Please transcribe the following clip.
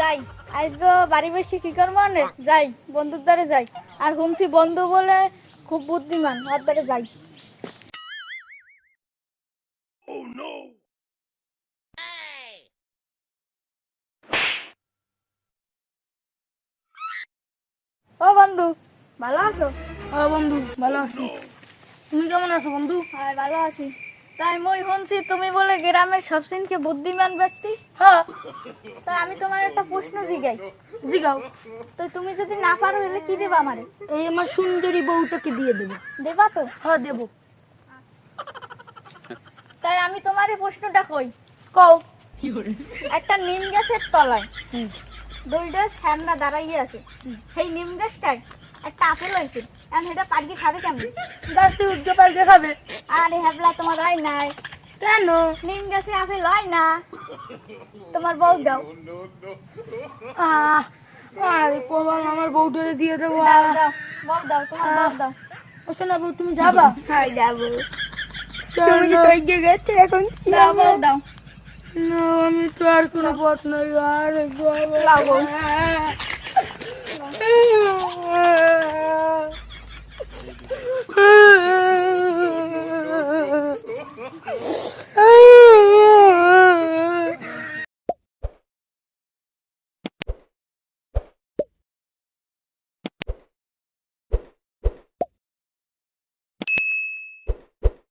যাই। আজকে বাড়ি বসে কি করব যাই বন্ধুর দ্বারে যাই। আর শুনছি বন্ধু বলে খুব বুদ্ধিমান ওর দ্বারে যাই। ও বন্ধু ভালো আছো? ও বন্ধু ভালো আছি। তুমি কেমন আছো বন্ধু? হ্যাঁ ভালো আছি। তাই মই শুনছি তুমি বলে গ্রামের সবসিনকে বুদ্ধিমান ব্যক্তি? হ্যাঁ। তাই আমি তোমার একটা প্রশ্ন জিগাই। জিগাও। তো তুমি যদি না পারো হলে কি দেবা আমারে? এই আমার সুন্দরী বউটাকে দিয়ে দেবো। দেবা তো? হ্যাঁ দেবো। তাই আমি তোমার এই প্রশ্নটা কই? কও। একটা নিম গাছের তলায় দুইটা শ্যামলা দাঁড়াইয়া আছে। সেই নিম গাছটায় একটা আপেল হয়েছে। এখন সেটা খাবে কেমন? গাছে খাবে। আরে হ্যাবলা তোমার হয় নাই। কেন? নিম গাছে আপেল হয় না। তোমার বউ দাও। আরে আমার দিয়ে দেবো। বউ দাও তোমার বউ দাও। ও শোনা বউ তুমি যাবা? হ্যাঁ যাব। তুমি গেছে এখন দাও বউ দাও। না আমি তো আর কোনো পথ নাই। আরে বাবা।